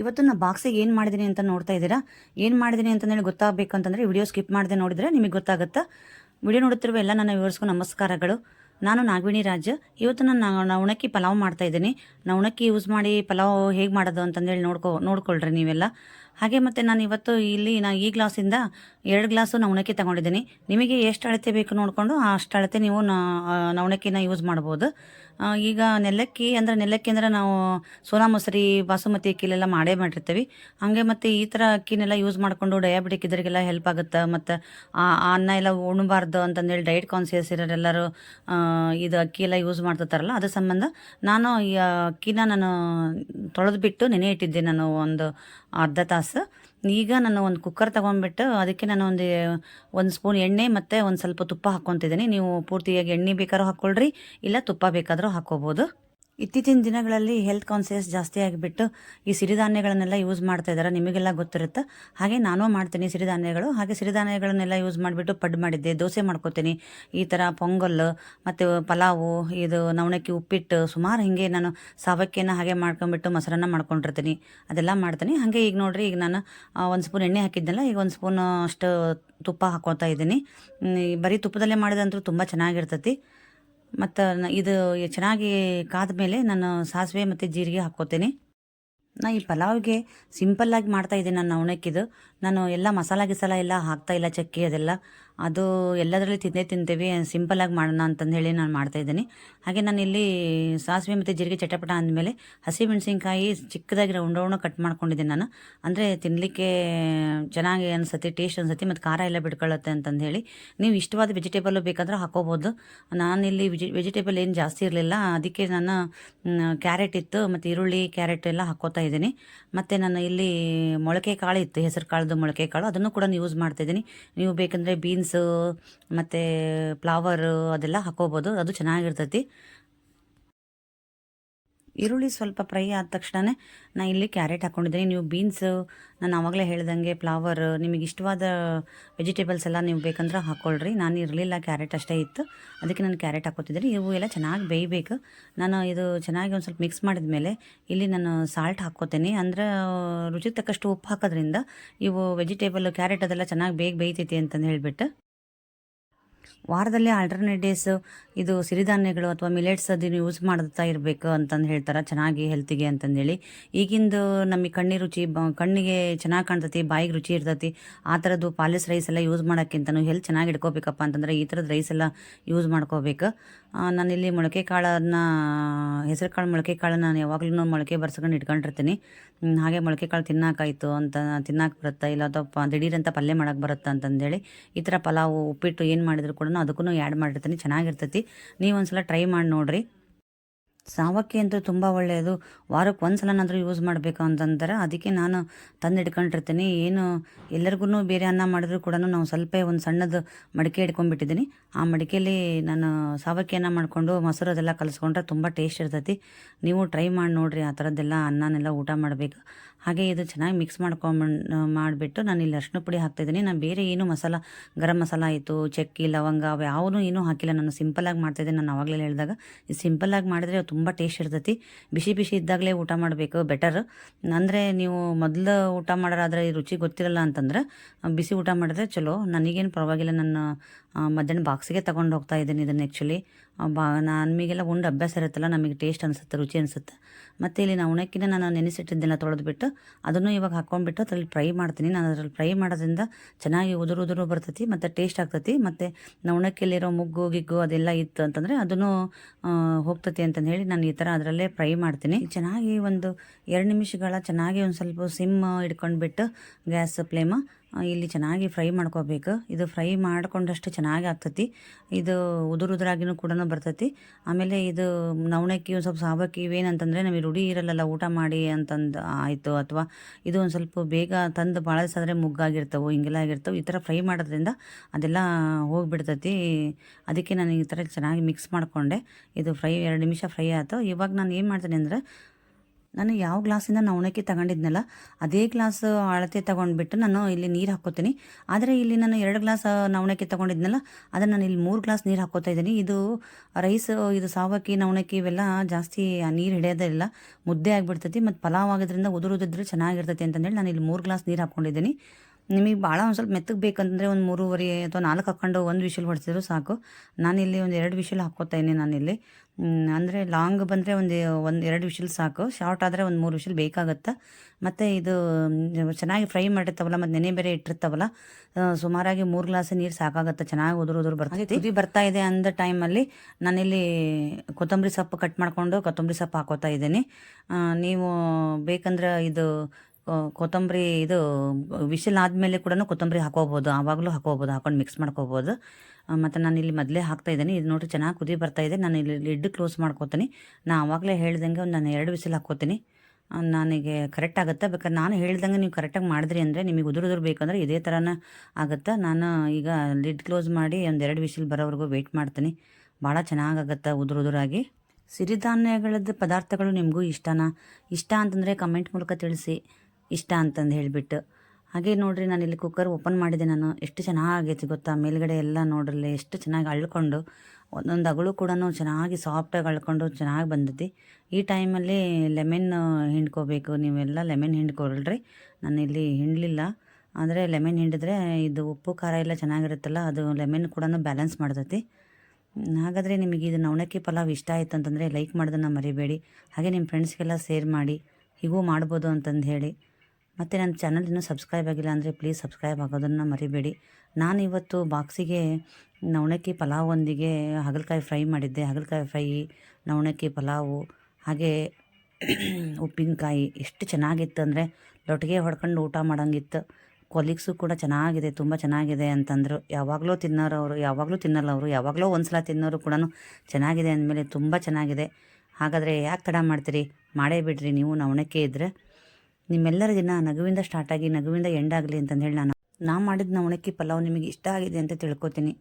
ಇವತ್ತು ನಾ ಬಾಕ್ಸಿಗೆ ಏನು ಮಾಡಿದ್ದೀನಿ ಅಂತ ನೋಡ್ತಾ ಇದ್ದೀರಾ? ಏನು ಮಾಡಿದ್ದೀನಿ ಅಂತಂದೇಳಿ ಗೊತ್ತಾಗಬೇಕು ಅಂತಂದರೆ ವಿಡಿಯೋ ಸ್ಕಿಪ್ ಮಾಡದೆ ನೋಡಿದರೆ ನಿಮಗೆ ಗೊತ್ತಾಗುತ್ತೆ? ವಿಡಿಯೋ ನೋಡುತ್ತಿರುವ ಎಲ್ಲ ನನ್ನ ವ್ಯೂವರ್ಸ್ಗೂ ನಮಸ್ಕಾರಗಳು. ನಾನು ನಾಗವಿಣಿ ರಾಜ್. ಇವತ್ತು ನಾನು ನವಣಕ್ಕಿ ಪಲಾವ್ ಮಾಡ್ತಾ ಇದ್ದೀನಿ. ನವಣಕ್ಕಿ ಯೂಸ್ ಮಾಡಿ ಪಲಾವ್ ಹೇಗೆ ಮಾಡೋದು ಅಂತಂದೇಳಿ ನೋಡ್ಕೊ, ನೋಡ್ಕೊಳ್ರಿ ನೀವೆಲ್ಲ. ಹಾಗೆ ಮತ್ತು ನಾನು ಇವತ್ತು ಇಲ್ಲಿ ನಾ ಈ ಗ್ಲಾಸಿಂದ ಎರಡು ಗ್ಲಾಸು ನವಣಕ್ಕಿ ತಗೊಂಡಿದ್ದೀನಿ. ನಿಮಗೆ ಎಷ್ಟು ಅಳತೆ ಬೇಕು ನೋಡಿಕೊಂಡು ಅಷ್ಟು ಅಳತೆ ನೀವು ನವಣಕ್ಕಿನ ಯೂಸ್ ಮಾಡ್ಬೋದು. ಈಗ ನೆಲ್ಲಕ್ಕಿ ಅಂದರೆ ನೆಲ್ಲಕ್ಕಿ ಅಂದರೆ ನಾವು ಸೋನಾ ಮೊಸರಿ, ಬಾಸುಮತಿ ಅಕ್ಕಿಲೆಲ್ಲ ಮಾಡೇ ಮಾಡಿರ್ತೀವಿ. ಹಾಗೆ ಮತ್ತು ಈ ಥರ ಅಕ್ಕಿನೆಲ್ಲ ಯೂಸ್ ಮಾಡಿಕೊಂಡು ಡಯಾಬಿಟಿಕ್ ಇದ್ರಿಗೆಲ್ಲ ಹೆಲ್ಪ್ ಆಗುತ್ತೆ. ಮತ್ತು ಆ ಅನ್ನ ಎಲ್ಲ ಉಣಬಾರ್ದು ಅಂತಂದೇಳಿ ಡಯಟ್ ಕಾನ್ಸಿಯಸ್ ಇರೋರೆಲ್ಲರೂ ಇದು ಅಕ್ಕಿ ಎಲ್ಲ ಯೂಸ್ ಮಾಡ್ತಿರ್ತಾರಲ್ಲ, ಅದ್ರ ಸಂಬಂಧ ನಾನು ಈ ಅಕ್ಕಿನ ನಾನು ತೊಳೆದ್ಬಿಟ್ಟು ನೆನೆ ಇಟ್ಟಿದ್ದೆ ನಾನು ಒಂದು ಅರ್ಧ ತಾಸು. ಈಗ ನಾನು ಒಂದು ಕುಕ್ಕರ್ ತೊಗೊಂಡ್ಬಿಟ್ಟು ಅದಕ್ಕೆ ನಾನು ಒಂದು ಒಂದು ಸ್ಪೂನ್ ಎಣ್ಣೆ ಮತ್ತು ಒಂದು ಸ್ವಲ್ಪ ತುಪ್ಪ ಹಾಕ್ಕೊತಿದ್ದೀನಿ. ನೀವು ಪೂರ್ತಿಯಾಗಿ ಎಣ್ಣೆ ಬೇಕಾದ್ರೂ ಹಾಕ್ಕೊಳ್ರಿ, ಇಲ್ಲ ತುಪ್ಪ ಬೇಕಾದರೂ ಹಾಕ್ಕೋಬೋದು. ಇತ್ತೀಚಿನ ದಿನಗಳಲ್ಲಿ ಹೆಲ್ತ್ ಕಾನ್ಸಿಯಸ್ ಜಾಸ್ತಿ ಆಗಿಬಿಟ್ಟು ಈ ಸಿರಿಧಾನ್ಯಗಳನ್ನೆಲ್ಲ ಯೂಸ್ ಮಾಡ್ತಾ ಇದ್ದಾರೆ ನಿಮಗೆಲ್ಲ ಗೊತ್ತಿರುತ್ತೆ. ಹಾಗೆ ನಾನು ಮಾಡ್ತೀನಿ ಸಿರಿಧಾನ್ಯಗಳು. ಹಾಗೆ ಸಿರಿಧಾನ್ಯಗಳನ್ನೆಲ್ಲ ಯೂಸ್ ಮಾಡಿಬಿಟ್ಟು ಪಡ್ ಮಾಡಿದ್ದೆ. ದೋಸೆ ಮಾಡ್ಕೋತೀನಿ. ಈ ಥರ ಪೊಂಗಲ್ ಮತ್ತು ಪಲಾವು, ಇದು ನವಣಕ್ಕಿ ಉಪ್ಪಿಟ್ಟು ಸುಮಾರು ಹಿಂಗೆ ನಾನು ಸಾವಕ್ಕಿಯನ್ನು ಹಾಗೆ ಮಾಡ್ಕೊಂಬಿಟ್ಟು ಮೊಸರನ್ನ ಮಾಡ್ಕೊಂಡಿರ್ತೀನಿ. ಅದೆಲ್ಲ ಮಾಡ್ತೀನಿ. ಹಾಗೆ ಈಗ ನೋಡಿರಿ, ಈಗ ನಾನು ಒಂದು ಸ್ಪೂನ್ ಎಣ್ಣೆ ಹಾಕಿದ್ನಲ್ಲ ಈಗ ಒಂದು ಸ್ಪೂನ್ ಅಷ್ಟು ತುಪ್ಪ ಹಾಕ್ಕೊತಾ ಇದ್ದೀನಿ. ಬರೀ ತುಪ್ಪದಲ್ಲೇ ಮಾಡಿದಂತೂ ತುಂಬ ಚೆನ್ನಾಗಿರ್ತೈತಿ. ಮತ್ತು ಇದು ಚೆನ್ನಾಗಿ ಕಾದ ಮೇಲೆ ನಾನು ಸಾಸಿವೆ ಮತ್ತು ಜೀರಿಗೆ ಹಾಕ್ಕೋತೀನಿ. ನಾ ಈ ಪಲಾವ್ಗೆ ಸಿಂಪಲ್ಲಾಗಿ ಮಾಡ್ತಾ ಇದ್ದೀನಿ ನಾನು ನವಣಕ್ಕಿದು ನಾನು ಎಲ್ಲ ಮಸಾಲ ಗಿಸಾಲ ಎಲ್ಲ ಹಾಕ್ತಾ ಇಲ್ಲ ಚಕ್ಕೆ ಅದೆಲ್ಲ. ಅದು ಎಲ್ಲದರಲ್ಲಿ ತಿಂದೇ ತಿಂತೇವೆ ಸಿಂಪಲಾಗಿ ಮಾಡೋಣ ಅಂತಂದು ಹೇಳಿ ನಾನು ಮಾಡ್ತಾ ಇದ್ದೀನಿ. ಹಾಗೆ ನಾನು ಇಲ್ಲಿ ಸಾಸಿವೆ ಮತ್ತು ಜೀರಿಗೆ ಚಟಪಟ ಅಂದಮೇಲೆ ಹಸಿಮೆಣಸಿನ್ಕಾಯಿ ಚಿಕ್ಕದಾಗಿ ರೌಂಡ್ ರೌಂಡ್ ಕಟ್ ಮಾಡ್ಕೊಂಡಿದ್ದೀನಿ ನಾನು. ಅಂದರೆ ತಿನ್ನಲಿಕ್ಕೆ ಚೆನ್ನಾಗಿ ಅನಿಸುತ್ತೆ, ಟೇಸ್ಟ್ ಅನಿಸುತ್ತೆ ಮತ್ತು ಖಾರ ಎಲ್ಲ ಬಿಡ್ಕೊಳ್ಳುತ್ತೆ ಅಂತಂದು ಹೇಳಿ ನೀವು ಇಷ್ಟವಾದ ವೆಜಿಟೇಬಲ್ ಬೇಕಾದ್ರೆ ಹಾಕೋಬೋದು. ನಾನಿಲ್ಲಿ ವೆಜಿ, ವೆಜಿಟೇಬಲ್ ಏನು ಜಾಸ್ತಿ ಇರಲಿಲ್ಲ. ಅದಕ್ಕೆ ನಾನು ಕ್ಯಾರೆಟ್ ಇತ್ತು ಮತ್ತು ಈರುಳ್ಳಿ, ಕ್ಯಾರೆಟ್ ಎಲ್ಲ ಹಾಕೋತಾ ಇದ್ದೀನಿ. ಮತ್ತು ನಾನು ಇಲ್ಲಿ ಮೊಳಕೆ ಕಾಳು ಇತ್ತು ಹೆಸರು ಕಾಳದ್ದು ಮೊಳಕೆ ಕಾಳು ಅದನ್ನು ಕೂಡ ಯೂಸ್ ಮಾಡ್ತಾಯಿದ್ದೀನಿ ನೀವು ಬೇಕಂದರೆ ಬೀನ್ಸು ಮತ್ತು ಫ್ಲವರ್ ಅದೆಲ್ಲ ಹಾಕೋಬೋದು. ಅದು ಚೆನ್ನಾಗಿರ್ತೈತಿ. ಈರುಳ್ಳಿ ಸ್ವಲ್ಪ ಫ್ರೈ ಆದ ತಕ್ಷಣವೇ ನಾನು ಇಲ್ಲಿ ಕ್ಯಾರೆಟ್ ಹಾಕ್ಕೊಂಡಿದ್ದೀನಿ ನೀವು ಬೀನ್ಸು, ನಾನು ಆವಾಗಲೇ ಹೇಳ್ದಂಗೆ ಫ್ಲವರ್, ನಿಮಗೆ ಇಷ್ಟವಾದ ವೆಜಿಟೇಬಲ್ಸ್ ಎಲ್ಲ ನೀವು ಬೇಕಂದ್ರೆ ಹಾಕ್ಕೊಳ್ರಿ ನಾನು ಇರಲಿಲ್ಲ, ಕ್ಯಾರೆಟ್ ಅಷ್ಟೇ ಇತ್ತು. ಅದಕ್ಕೆ ನಾನು ಕ್ಯಾರೆಟ್ ಹಾಕೋತಿದ್ದೀನಿ. ಇವು ಎಲ್ಲ ಚೆನ್ನಾಗಿ ಬೇಯಬೇಕು. ನಾನು ಇದು ಚೆನ್ನಾಗಿ ಒಂದು ಸ್ವಲ್ಪ ಮಿಕ್ಸ್ ಮಾಡಿದ ಮೇಲೆ ಇಲ್ಲಿ ನಾನು ಸಾಲ್ಟ್ ಹಾಕ್ಕೋತೀನಿ. ಅಂದ್ರೆ ರುಚಿ ತಕ್ಕಷ್ಟು ಉಪ್ಪು ಹಾಕೋದ್ರಿಂದ ಇವು ವೆಜಿಟೇಬಲ್, ಕ್ಯಾರೆಟ್ ಅದೆಲ್ಲ ಚೆನ್ನಾಗಿ ಬೇಗ ಬೇಯ್ತೈತಿ ಅಂತಂದು ಹೇಳಿಬಿಟ್ಟು. ವಾರದಲ್ಲಿ ಆಲ್ಟರ್ನೇಟ್ ಡೇಸ್ ಇದು ಸಿರಿಧಾನ್ಯಗಳು ಅಥವಾ ಮಿಲೆಟ್ಸ್ ಅದನ್ನು ಯೂಸ್ ಮಾಡ್ತಾ ಇರಬೇಕು ಅಂತಂದು ಹೇಳ್ತಾರೆ. ಚೆನ್ನಾಗಿ ಹೆಲ್ತಿಗೆ ಅಂತಂದೇಳಿ ಈಗಿಂದು ನಮಗೆ ಕಣ್ಣಿ ರುಚಿ ಕಣ್ಣಿಗೆ ಚೆನ್ನಾಗಿ ಕಾಣ್ತತಿ, ಬಾಯಿಗೆ ರುಚಿ ಇರ್ತತಿ. ಆ ಥರದ್ದು ಪಾಲಿಸ್ ರೈಸ್ ಎಲ್ಲ ಯೂಸ್ ಮಾಡೋಕ್ಕಿಂತನೂ ಹೆಲ್ತ್ ಚೆನ್ನಾಗಿ ಇಟ್ಕೋಬೇಕಪ್ಪ ಅಂತಂದ್ರೆ ಈ ಥರದ ರೈಸ್ ಎಲ್ಲ ಯೂಸ್ ಮಾಡ್ಕೋಬೇಕು. ನಾನಿಲ್ಲಿ ಮೊಳಕೆ ಕಾಳನ್ನ, ಹೆಸರು ಕಾಳು ಮೊಳಕೆ ಕಾಳು ನಾನು ಯಾವಾಗಲೂ ಮೊಳಕೆ ಬರ್ಸ್ಕೊಂಡು ಇಟ್ಕೊಂಡಿರ್ತೀನಿ. ಹಾಗೆ ಮೊಳಕೆ ಕಾಳು ತಿನ್ನೋಕಾಯ್ತು ಅಂತ ತಿನ್ನಕ್ಕೆ ಬರುತ್ತಾ ಇಲ್ಲ ಅಥವಾ ದಿಢೀರಂತ ಪಲ್ಯ ಮಾಡೋಕ್ಕೆ ಬರುತ್ತಾ ಅಂತಂದೇಳಿ ಈ ಥರ ಪಲಾವು ಉಪ್ಪಿಟ್ಟು ಏನು ಮಾಡಿದ್ರು ಕೂಡ ಅದಕ್ಕೂ ಆ್ಯಡ್ ಮಾಡಿರ್ತೀನಿ. ಚೆನ್ನಾಗಿರ್ತೈತಿ. ನೀವು ಒಂದ್ಸಲ ಟ್ರೈ ಮಾಡಿ ನೋಡ್ರಿ. ಸಾವಕ್ಕಿ ಅಂತೂ ತುಂಬ ಒಳ್ಳೆಯದು. ವಾರಕ್ಕೆ ಒಂದು ಸಲನಾದರೂ ಯೂಸ್ ಮಾಡಬೇಕು ಅಂತಂತಾರೆ ಅದಕ್ಕೆ ನಾನು ತಂದು ಇಟ್ಕೊಂಡಿರ್ತೀನಿ ಏನು ಎಲ್ಲರಿಗೂ ಬೇರೆ ಅನ್ನ ಮಾಡಿದ್ರು ಕೂಡ ನಾವು ಸ್ವಲ್ಪ ಒಂದು ಸಣ್ಣದು ಮಡಿಕೆ ಇಟ್ಕೊಂಡ್ಬಿಟ್ಟಿದ್ದೀನಿ ಆ ಮಡಿಕೆಯಲ್ಲಿ ನಾನು ಸಾವಕ್ಕಿಯನ್ನು ಮಾಡಿಕೊಂಡು ಮೊಸರು ಅದೆಲ್ಲ ಕಲಿಸ್ಕೊಂಡ್ರೆ ತುಂಬ ಟೇಸ್ಟ್ ಇರ್ತೈತಿ. ನೀವು ಟ್ರೈ ಮಾಡಿ ನೋಡಿರಿ, ಆ ಥರದ್ದೆಲ್ಲ ಅನ್ನನೆಲ್ಲ ಊಟ ಮಾಡಬೇಕು. ಹಾಗೆ ಇದು ಚೆನ್ನಾಗಿ ಮಿಕ್ಸ್ ಮಾಡ್ಕೊಂಡ್ ಮಾಡಿಬಿಟ್ಟು ನಾನು ಇಲ್ಲಿ ಅರ್ಶಿನ ಪುಡಿ ಹಾಕ್ತಾಯಿದ್ದೀನಿ ನಾನು ಬೇರೆ ಏನು ಮಸಾಲ, ಗರಂ ಮಸಾಲ ಆಯಿತು, ಚಕ್ಕಿ, ಲವಂಗ ಅವು ಯಾವುದೂ ಏನೂ ಹಾಕಿಲ್ಲ. ನಾನು ಸಿಂಪಲ್ಲಾಗಿ ಮಾಡ್ತಾಯಿದ್ದೀನಿ ನಾನು ಆವಾಗಲೇ ಹೇಳಿದಾಗ ಇದು ಸಿಂಪಲ್ಲಾಗಿ ಮಾಡಿದ್ರೆ ತುಂಬ ಟೇಸ್ಟ್ ಇರ್ತೈತಿ. ಬಿಸಿ ಬಿಸಿ ಇದ್ದಾಗಲೇ ಊಟ ಮಾಡಬೇಕು ಬೆಟರ್ ಅಂದರೆ ನೀವು ಮೊದಲು ಊಟ ಮಾಡೋರಾದ್ರೆ ಈ ರುಚಿ ಗೊತ್ತಿರಲ್ಲ ಅಂತಂದ್ರೆ ಬಿಸಿ ಊಟ ಮಾಡಿದ್ರೆ ಚಲೋ. ನನಗೇನು ಪರವಾಗಿಲ್ಲ, ನನ್ನ ಮಧ್ಯಾಹ್ನ ಬಾಕ್ಸಿಗೆ ತೊಗೊಂಡು ಹೋಗ್ತಾ ಇದ್ದೀನಿ ಇದನ್ನು ಆ್ಯಕ್ಚುಲಿ ಬಾ ನಮಗೆಲ್ಲ ಉಂಡು ಅಭ್ಯಾಸ ಇರುತ್ತಲ್ಲ, ನಮಗೆ ಟೇಸ್ಟ್ ಅನಿಸುತ್ತೆ, ರುಚಿ ಅನಿಸುತ್ತೆ. ಮತ್ತು ಇಲ್ಲಿ ನಾನು ಉಣಕ್ಕಿನ ನಾನು ನೆನೆಸಿಟ್ಟಿದ್ದೆಲ್ಲ ತೊಳೆದ್ಬಿಟ್ಟು ಅದನ್ನು ಇವಾಗ ಹಾಕ್ಕೊಂಡ್ಬಿಟ್ಟು ಅದ್ರಲ್ಲಿ ಫ್ರೈ ಮಾಡ್ತೀನಿ. ನಾನು ಅದರಲ್ಲಿ ಫ್ರೈ ಮಾಡೋದ್ರಿಂದ ಚೆನ್ನಾಗಿ ಉದುರು ಉದುರು ಬರ್ತೈತಿ, ಮತ್ತು ಟೇಸ್ಟ್ ಆಗ್ತೈತಿ, ಮತ್ತು ನವಣಕ್ಕಿಯಲ್ಲಿರೋ ಮುಗ್ಗು, ಗಿಗ್ಗು ಅದೆಲ್ಲ ಇತ್ತು ಅಂತಂದರೆ ಅದನ್ನು ಹೋಗ್ತೈತಿ ಅಂತಂದು ಹೇಳಿ ನಾನು ಈ ಥರ ಅದರಲ್ಲೇ ಫ್ರೈ ಮಾಡ್ತೀನಿ. ಚೆನ್ನಾಗಿ ಒಂದು ಎರಡು ನಿಮಿಷಗಳ, ಚೆನ್ನಾಗಿ ಒಂದು ಸ್ವಲ್ಪ ಸಿಮ್ ಇಟ್ಕೊಂಡ್ಬಿಟ್ಟು ಗ್ಯಾಸ್ ಫ್ಲೇಮ ಇಲ್ಲಿ ಚೆನ್ನಾಗಿ ಫ್ರೈ ಮಾಡ್ಕೋಬೇಕು. ಇದು ಫ್ರೈ ಮಾಡಿಕೊಂಡಷ್ಟು ಚೆನ್ನಾಗಿ ಆಗ್ತತಿ. ಇದು ಉದುರು ಉದುರಾಗಿನೂ ಕೂಡ ಬರ್ತೈತಿ. ಆಮೇಲೆ ಇದು ನವಣಕ್ಕಿ, ಒಂದು ಸ್ವಲ್ಪ ಸಾವಕ್ಕಿ ಇವೇನಂತಂದರೆ ನಮಗೆ ರೂಢಿ ಇರಲ್ಲ ಊಟ ಮಾಡಿ ಅಂತಂದು ಆಯಿತು. ಅಥವಾ ಇದು ಒಂದು ಸ್ವಲ್ಪ ಬೇಗ ತಂದು ಬಳಸಿದ್ರೆ ಮುಗ್ಗಾಗಿರ್ತವೆ, ಹಿಂಗೆಲ್ಲ ಆಗಿರ್ತವೆ. ಈ ಥರ ಫ್ರೈ ಮಾಡೋದ್ರಿಂದ ಅದೆಲ್ಲ ಹೋಗಿಬಿಡ್ತೈತಿ. ಅದಕ್ಕೆ ನಾನು ಈ ಥರ ಚೆನ್ನಾಗಿ ಮಿಕ್ಸ್ ಮಾಡಿಕೊಂಡೆ. ಇದು ಫ್ರೈ, ಎರಡು ನಿಮಿಷ ಫ್ರೈ ಆಯಿತು. ಇವಾಗ ನಾನು ಏನು ಮಾಡ್ತೀನಿ ಅಂದರೆ ನಾನು ಯಾವ ಗ್ಲಾಸಿಂದ ನವಣಕ್ಕಿ ತಗೊಂಡಿದ್ನಲ್ಲ, ಅದೇ ಗ್ಲಾಸ್ ಅಳತೆ ತಗೊಂಡ್ಬಿಟ್ಟು ನಾನು ಇಲ್ಲಿ ನೀರು ಹಾಕೋತೀನಿ ಆದರೆ ಇಲ್ಲಿ ನಾನು ಎರಡು ಗ್ಲಾಸ್ ನವಣಕ್ಕೆ ತಗೊಂಡಿದ್ನಲ್ಲ, ಅದನ್ನು ನಾನು ಇಲ್ಲಿ ಮೂರು ಗ್ಲಾಸ್ ನೀರು ಹಾಕೋತಾ ಇದ್ದೀನಿ. ಇದು ರೈಸ್, ಇದು ಸಾವಕ್ಕಿ, ನವಣಕ್ಕಿ ಇವೆಲ್ಲ ಜಾಸ್ತಿ ನೀರು ಹಿಡಿಯೋದಿಲ್ಲ ಮುದ್ದೆ ಆಗಿಬಿಡ್ತೈತಿ, ಮತ್ತು ಪಲಾವ್ ಆಗೋದ್ರಿಂದ ಉದುರುದಿದ್ರೆ ಚೆನ್ನಾಗಿರ್ತೈತಿ ಅಂತಂದೇಳಿ ನಾನು ಇಲ್ಲಿ ಮೂರು ಗ್ಲಾಸ್ ನೀರು ಹಾಕ್ಕೊಂಡಿದ್ದೀನಿ. ನಿಮಗೆ ಭಾಳ ಒಂದು ಸ್ವಲ್ಪ ಮೆತ್ತಗೆ ಬೇಕಂದರೆ ಒಂದು ಮೂರುವರೆ ಅಥವಾ ನಾಲ್ಕು ಹಾಕ್ಕೊಂಡು ಒಂದು ವಿಷಲ್ ಹೊಡೆಸಿದ್ರು ಸಾಕು. ನಾನಿಲ್ಲಿ ಒಂದು ಎರಡು ವಿಷಲ್ ಹಾಕ್ಕೋತಾ ಇದ್ದೀನಿ ನಾನಿಲ್ಲಿ ಅಂದರೆ ಲಾಂಗ್ ಬಂದರೆ ಒಂದು ಒಂದು ಎರಡು ವಿಷಲ್ ಸಾಕು. ಶಾರ್ಟ್ ಆದರೆ ಒಂದು ಮೂರು ವಿಷಲ್ ಬೇಕಾಗುತ್ತೆ. ಮತ್ತು ಇದು ಚೆನ್ನಾಗಿ ಫ್ರೈ ಮಾಡಿರ್ತಾವಲ್ಲ, ಮತ್ತು ನೆನೆ ಬೇರೆ ಇಟ್ಟಿರ್ತಾವಲ್ಲ ಸುಮಾರಾಗಿ ಮೂರು ಗ್ಲಾಸ್ ನೀರು ಸಾಕಾಗತ್ತೆ. ಚೆನ್ನಾಗಿ ಉದುರು ಉದುರು ಬರ್ತೈತಿ. ಕುದಿ ಬರ್ತಾ ಇದೆ ಅಂದ ಟೈಮಲ್ಲಿ ನಾನಿಲ್ಲಿ ಕೊತ್ತಂಬರಿ ಸೊಪ್ಪು ಕಟ್ ಮಾಡಿಕೊಂಡು ಕೊತ್ತಂಬರಿ ಸೊಪ್ಪು ಹಾಕೋತಾ ಇದ್ದೀನಿ. ನೀವು ಬೇಕಂದ್ರೆ ಇದು ಕೊತ್ತಂಬರಿ ಇದು ವಿಶಲ್ ಆದಮೇಲೆ ಕೂಡ ಕೊತ್ತಂಬರಿ ಹಾಕೋಬೋದು. ಆವಾಗಲೂ ಹಾಕೋಬೋದು. ಹಾಕೊಂಡು ಮಿಕ್ಸ್ ಮಾಡ್ಕೋಬೋದು. ಮತ್ತು ನಾನು ಇಲ್ಲಿ ಮೊದಲೇ ಹಾಕ್ತಾ ಇದ್ದೀನಿ. ಇದು ನೋಡಿ ಚೆನ್ನಾಗಿ ಕುದಿ ಬರ್ತಾ ಇದೆ. ನಾನು ಇಲ್ಲಿ ಲಿಡ್ ಕ್ಲೋಸ್ ಮಾಡ್ಕೋತೀನಿ. ನಾನು ಆವಾಗಲೇ ಹೇಳ್ದಂಗೆ ಒಂದು ನಾನು ಎರಡು ವಿಸಿಲ್ ಹಾಕ್ಕೋತೀನಿ. ನನಗೆ ಕರೆಕ್ಟ್ ಆಗುತ್ತೆ? ಬೇಕಾದ್ರೆ ನಾನು ಹೇಳ್ದಂಗೆ ನೀವು ಕರೆಕ್ಟಾಗಿ ಮಾಡಿದ್ರಿ ಅಂದರೆ ನಿಮಗೆ ಉದುರು ಉದುರು ಬೇಕಂದ್ರೆ ಇದೇ ಥರನೇ ಆಗುತ್ತೆ? ನಾನು ಈಗ ಲಿಡ್ ಕ್ಲೋಸ್ ಮಾಡಿ ಒಂದು ಎರಡು ವಿಸಿಲ್ ಬರೋವರೆಗೂ ವೆಯ್ಟ್ ಮಾಡ್ತೀನಿ. ಭಾಳ ಚೆನ್ನಾಗುತ್ತೆ ಉದುರು ಉದುರಾಗಿ? ಸಿರಿಧಾನ್ಯಗಳದ್ದು ಪದಾರ್ಥಗಳು ನಿಮಗೂ ಇಷ್ಟನಾ? ಇಷ್ಟ ಅಂತಂದರೆ ಕಮೆಂಟ್ ಮೂಲಕ ತಿಳಿಸಿ. ಇಷ್ಟ ಅಂತಂದು ಹೇಳಿಬಿಟ್ಟು. ಹಾಗೆ ನೋಡಿರಿ ನಾನು ಇಲ್ಲಿ ಕುಕ್ಕರ್ ಓಪನ್ ಮಾಡಿದೆ ನಾನು. ಎಷ್ಟು ಚೆನ್ನಾಗೈತಿ ಗೊತ್ತಾ? ಮೇಲ್ಗಡೆ ಎಲ್ಲ ನೋಡ್ರಲ್ಲ ಎಷ್ಟು ಚೆನ್ನಾಗಿ ಅಳ್ಕೊಂಡು, ಒಂದೊಂದು ಅಗಳು ಕೂಡ ಚೆನ್ನಾಗಿ ಸಾಫ್ಟಾಗಿ ಅಳ್ಕೊಂಡು ಚೆನ್ನಾಗಿ ಬಂದೈತಿ. ಈ ಟೈಮಲ್ಲಿ ಲೆಮೆನ್ ಹಿಂಡ್ಕೋಬೇಕು. ನೀವೆಲ್ಲ ಲೆಮೆನ್ ಹಿಂಡ್ಕೊಳ್ರಿ. ನಾನು ಇಲ್ಲಿ ಹಿಂಡಲಿಲ್ಲ. ಆದರೆ ಲೆಮೆನ್ ಹಿಂಡಿದ್ರೆ ಇದು ಉಪ್ಪು, ಖಾರ ಎಲ್ಲ ಚೆನ್ನಾಗಿರುತ್ತಲ್ಲ, ಅದು ಲೆಮೆನ್ ಕೂಡ ಬ್ಯಾಲೆನ್ಸ್ ಮಾಡ್ತೈತಿ. ಹಾಗಾದರೆ ನಿಮಗೆ ಇದು ನವಣಕ್ಕಿ ಪಲಾವ್ ಇಷ್ಟ ಆಯ್ತು ಅಂತಂದರೆ ಲೈಕ್ ಮಾಡೋದನ್ನು ಮರಿಬೇಡಿ. ಹಾಗೆ ನಿಮ್ಮ ಫ್ರೆಂಡ್ಸ್ಗೆಲ್ಲ ಶೇರ್ ಮಾಡಿ. ಹೀಗೂ ಮಾಡ್ಬೋದು ಅಂತಂದು ಹೇಳಿ. ಮತ್ತು ನನ್ನ ಚಾನಲ್ ಇನ್ನೂ ಸಬ್ಸ್ಕ್ರೈಬ್ ಆಗಿಲ್ಲ ಅಂದರೆ ಪ್ಲೀಸ್ ಸಬ್ಸ್ಕ್ರೈಬ್ ಆಗೋದನ್ನು ಮರಿಬೇಡಿ. ನಾನು ಇವತ್ತು ಬಾಕ್ಸಿಗೆ ನವಣಕ್ಕಿ ಪಲಾವೊಂದಿಗೆ ಹಾಗಲಕಾಯಿ ಫ್ರೈ ಮಾಡಿದ್ದೆ. ಹಾಗಲಕಾಯಿ ಫ್ರೈ, ನವಣಕ್ಕಿ ಪಲಾವು, ಹಾಗೆ ಉಪ್ಪಿನಕಾಯಿ ಎಷ್ಟು ಚೆನ್ನಾಗಿತ್ತು ಅಂದರೆ ಲೊಟ್ಟಿಗೆ ಹೊಡ್ಕೊಂಡು ಊಟ ಮಾಡೋಂಗಿತ್ತು. ಕೊಲೀಗ್ಸು ಕೂಡ ಚೆನ್ನಾಗಿದೆ, ತುಂಬ ಚೆನ್ನಾಗಿದೆ ಅಂತಂದರು. ಯಾವಾಗಲೂ ತಿನ್ನೋರು ಅವರು, ಯಾವಾಗಲೂ ತಿನ್ನಲ್ಲ ಅವರು, ಯಾವಾಗಲೂ ಒಂದು ಸಲ ತಿನ್ನೋರು ಕೂಡ ಚೆನ್ನಾಗಿದೆ ಅಂದಮೇಲೆ ತುಂಬ ಚೆನ್ನಾಗಿದೆ. ಹಾಗಾದರೆ ಯಾಕೆ ತಡ ಮಾಡ್ತೀರಿ? ಮಾಡೇ ಬಿಡ್ರಿ. ನೀವು ನವಣಕ್ಕೆ ಇದ್ದರೆ ನಿಮ್ಮೆಲ್ಲರ ದಿನ ನಗುವಿಂದ ಸ್ಟಾರ್ಟ್ ಆಗಿ, ನಗುವಿಂದ ಎಂಡ್ ಆಗಲಿ ಅಂತಂದು ಹೇಳಿ ನಾನು. ನಾ ಮಾಡಿದ ನವಣಕ್ಕಿ ಪಲಾವ್ ನಿಮಗೆ ಇಷ್ಟ ಆಗಿದೆ ಅಂತ ತಿಳ್ಕೊತೀನಿ.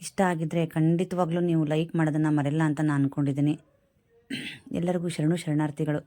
ಇಷ್ಟ ಆಗಿದ್ದರೆ ಖಂಡಿತವಾಗ್ಲೂ ನೀವು ಲೈಕ್ ಮಾಡೋದನ್ನು ಮರೆಯಲ್ಲ ಅಂತ ನಾನು ಅಂದ್ಕೊಂಡಿದ್ದೀನಿ ಎಲ್ಲರಿಗೂ ಶರಣು, ಶರಣಾರ್ಥಿಗಳು.